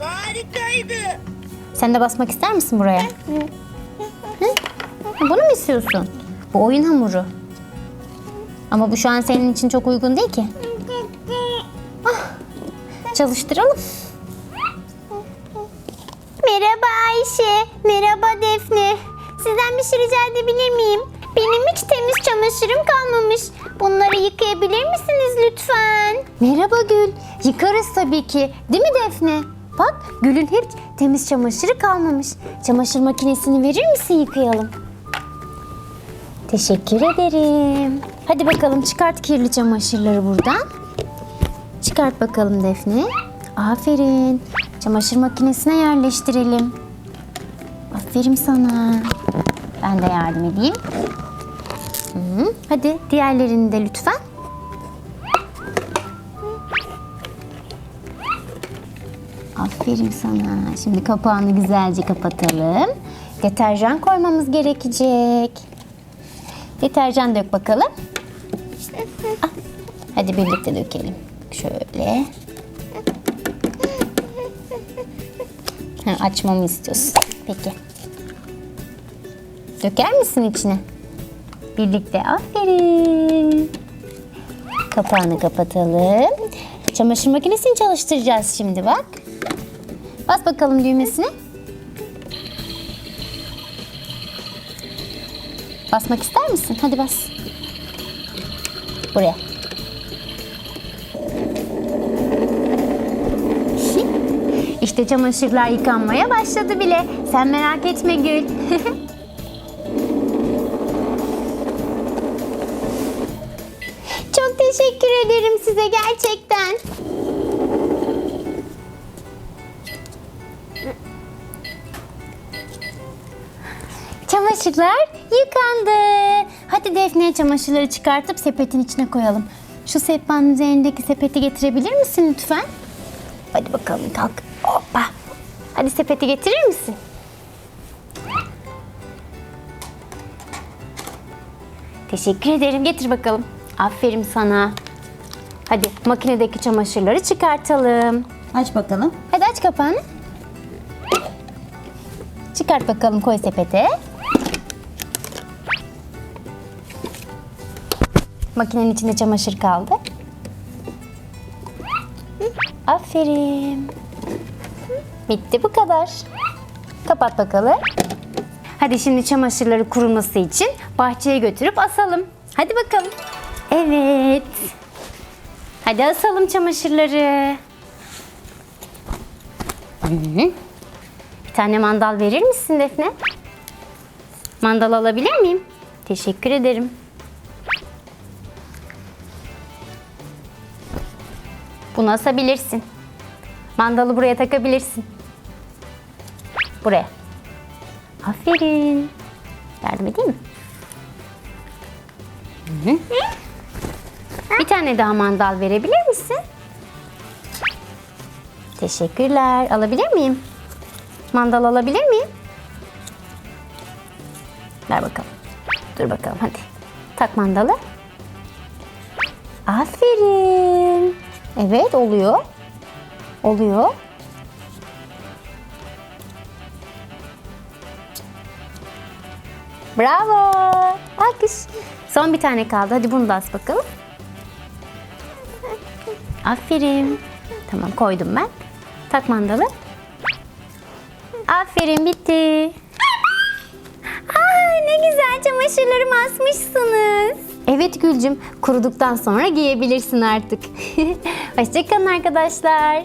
Harikaydı. Sen de basmak ister misin buraya? Hı? Bunu mu istiyorsun? Bu oyun hamuru. Ama bu şu an senin için çok uygun değil ki. Ah, çalıştıralım. Merhaba Ayşe, merhaba Defne. Sizden bir şey rica edebilir miyim? Benim hiç temiz çamaşırım kalmamış. Bunları yıkayabilir misiniz lütfen? Merhaba Gül. Yıkarız tabii ki. Değil mi Defne? Bak Gül'ün hiç temiz çamaşırı kalmamış. Çamaşır makinesini verir misin yıkayalım? Teşekkür ederim. Hadi bakalım çıkart kirli çamaşırları buradan. Çıkart bakalım Defne. Aferin. Çamaşır makinesine yerleştirelim. Aferin sana. Ben de yardım edeyim. Hadi diğerlerini de lütfen. Aferin sana. Şimdi kapağını güzelce kapatalım. Deterjan koymamız gerekecek. Deterjan dök bakalım. Ah, Hadi birlikte dökelim. Şöyle. Ha, açmamı istiyorsun. Peki. Döker misin içine? Birlikte aferin. Kapağını kapatalım. Çamaşır makinesini çalıştıracağız şimdi bak. Bas bakalım düğmesine. Basmak ister misin? Hadi bas. Buraya. İşte çamaşırlar yıkanmaya başladı bile. Sen merak etme Gül. teşekkür ederim size gerçekten. Çamaşırlar yıkandı. Hadi Defne'ye çamaşırları çıkartıp sepetin içine koyalım. Şu sehpanın üzerindeki sepeti getirebilir misin lütfen? Hadi bakalım kalk. Hoppa. Hadi sepeti getirir misin? Teşekkür ederim. Getir bakalım. Aferin sana. Hadi makinedeki çamaşırları çıkartalım. Aç bakalım. Hadi aç kapağını. Çıkart bakalım koy sepete. Makinenin içinde çamaşır kaldı. Aferin. Bitti bu kadar. Kapat bakalım. Hadi şimdi çamaşırları kuruması için bahçeye götürüp asalım. Hadi bakalım. Evet. Hadi asalım çamaşırları. Bir tane mandal verir misin Defne? Mandal alabilir miyim? Teşekkür ederim. Bunu asabilirsin. Mandalı buraya takabilirsin. Buraya. Aferin. Yardım edeyim mi? Hı hı. Bir tane daha mandal verebilir misin? Teşekkürler. Alabilir miyim? Mandal alabilir miyim? Ver bakalım. Dur bakalım hadi. Tak mandalı. Aferin. Evet oluyor. Oluyor. Bravo. Alkış. Son bir tane kaldı. Hadi bunu da as bakalım. Aferin. Tamam koydum ben. Tak mandalı. Aferin bitti. Aa, ne güzel çamaşırlarımı asmışsınız. Evet Gülcüm, kuruduktan sonra giyebilirsin artık. Hoşçakalın arkadaşlar.